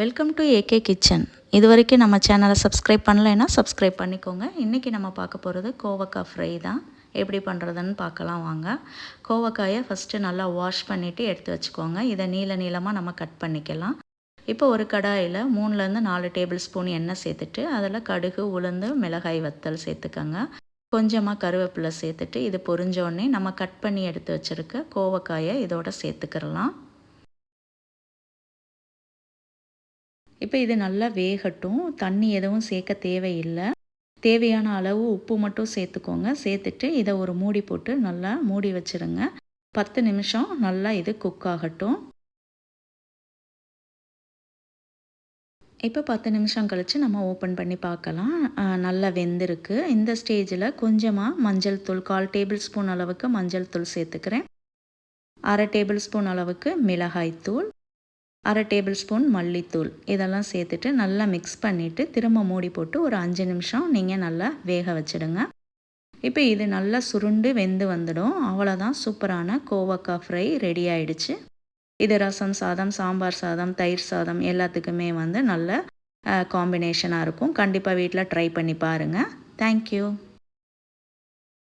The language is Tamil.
வெல்கம் டு ஏகே கிச்சன் இது வரைக்கும் நம்ம சேனலை சப்ஸ்கிரைப் பண்ணலைன்னா சப்ஸ்கிரைப் பண்ணிக்கோங்க. இன்றைக்கி நம்ம பார்க்க போகிறது கோவக்காய் ஃப்ரை தான். எப்படி பண்ணுறதுன்னு பார்க்கலாம் வாங்க. கோவக்காயை ஃபஸ்ட்டு நல்லா வாஷ் பண்ணிவிட்டு எடுத்து வச்சுக்கோங்க. இதை நீள நீளமாக நம்ம கட் பண்ணிக்கலாம். இப்போ ஒரு கடாயில் மூணுலேருந்து நாலு டேபிள் ஸ்பூன் எண்ணெய் சேர்த்துட்டு அதில் கடுகு உளுந்து மிளகாய் வத்தல் சேர்த்துக்கோங்க. கொஞ்சமாக கருவேப்பிலை சேர்த்துட்டு இது பொரிஞ்சோடனே நம்ம கட் பண்ணி எடுத்து வச்சுருக்க கோவக்காயை இதோட சேர்த்துக்கிறலாம் இப்போ இது நல்லா வேகட்டும். தண்ணி எதுவும் சேர்க்க தேவையில்லை. தேவையான அளவு உப்பு மட்டும் சேர்த்துக்கோங்க. சேர்த்துட்டு இதை ஒரு மூடி போட்டு நல்லா மூடி வச்சுருங்க. பத்து நிமிஷம் நல்லா இது குக் ஆகட்டும். இப்போ பத்து நிமிஷம் கழித்து நம்ம ஓப்பன் பண்ணி பார்க்கலாம். நல்லா வெந்திருக்கு. இந்த ஸ்டேஜில் கொஞ்சமாக மஞ்சள் தூள் கால் டேபிள் ஸ்பூன் அளவுக்கு மஞ்சள் தூள் சேர்த்துக்கிறேன். அரை டேபிள் ஸ்பூன் அளவுக்கு மிளகாய் தூள். அரை டேபிள் ஸ்பூன் மல்லித்தூள். இதெல்லாம் சேர்த்துட்டு நல்லா மிக்ஸ் பண்ணிவிட்டு திரும்ப மூடி போட்டு ஒரு அஞ்சு நிமிஷம் நீங்கள் நல்லா வேக வச்சுடுங்க. இப்போ இது நல்லா சுருண்டு வெந்து வந்துடும். அவ்வளோதான் சூப்பரான கோவக்காய் ஃப்ரை ரெடி ஆயிடுச்சு. இது ரசம் சாதம் சாம்பார் சாதம் தயிர் சாதம் எல்லாத்துக்குமே வந்து நல்ல காம்பினேஷனாக இருக்கும். கண்டிப்பாக வீட்டில் ட்ரை பண்ணி பாருங்கள் தேங்க்யூ